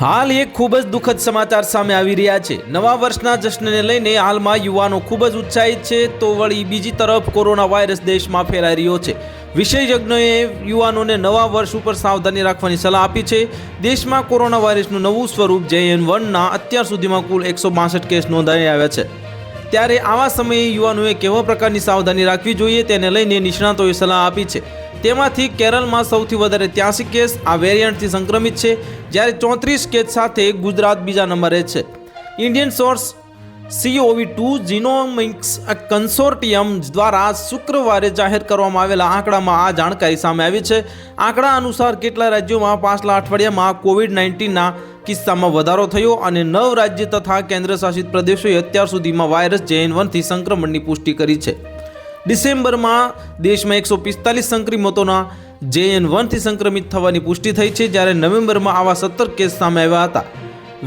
હાલ એક ખૂબ જ દુઃખદ સમાચાર સામે આવી રહ્યા છે. નવા વર્ષના જશ્નને લઈને હાલમાં યુવાનો ખૂબ જ ઉત્સાહિત છે, તો વળી બીજી તરફ કોરોના વાયરસ દેશમાં ફેલાઈ રહ્યો છે. વિશેષજ્ઞોએ યુવાનોને નવા વર્ષ ઉપર સાવધાની રાખવાની સલાહ આપી છે. દેશમાં કોરોના વાયરસનું નવું સ્વરૂપ જેએન વનના અત્યાર સુધીમાં કુલ એકસો બાસઠ કેસ નોંધાઈ આવ્યા છે. ત્યારે આવા સમયે યુવાનોએ કેવા પ્રકારની સાવધાની રાખવી જોઈએ તેને લઈને નિષ્ણાતોએ સલાહ આપી છે. તેમાંથી કેરળમાં સૌથી વધારે ત્યાસી કેસ આ વેરિયન્ટથી સંક્રમિત છે, જ્યારે ચોત્રીસ કેસ સાથે ગુજરાત બીજા નંબરે છે. Indian SARS CoV two genomics consortium દ્વારા શુક્રવારે જાહેર કરવામાં આવેલા આંકડામાં આ જાણકારી સામે આવી છે. આંકડા અનુસાર કેટલા રાજ્યોમાં પાછલા અઠવાડિયામાં કોવિડ નાઇન્ટીનના કિસ્સામાં વધારો થયો અને નવ રાજ્ય તથા કેન્દ્રશાસિત પ્રદેશોએ અત્યાર સુધીમાં વાયરસ જેએન વનથી સંક્રમણની પુષ્ટિ કરી છે. ડિસેમ્બરમાં દેશમાં એકસો પિસ્તાલીસ સંક્રમિતોના જેએન વનથી સંક્રમિત થવાની પુષ્ટિ થઈ છે, જ્યારે નવેમ્બરમાં આવા સત્તર કેસ સામે આવ્યા હતા.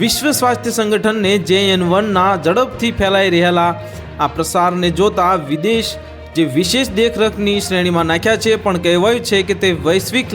વિશ્વ સ્વાસ્થ્ય સંગઠનને જેએન વનના ઝડપથી ફેલાઈ રહેલા આ પ્રસારને જોતા વિદેશ જે વિશેષ દેખરેખની શ્રેણીમાં નાખ્યા છે, પણ કહેવાયું છે કે તે વૈશ્વિક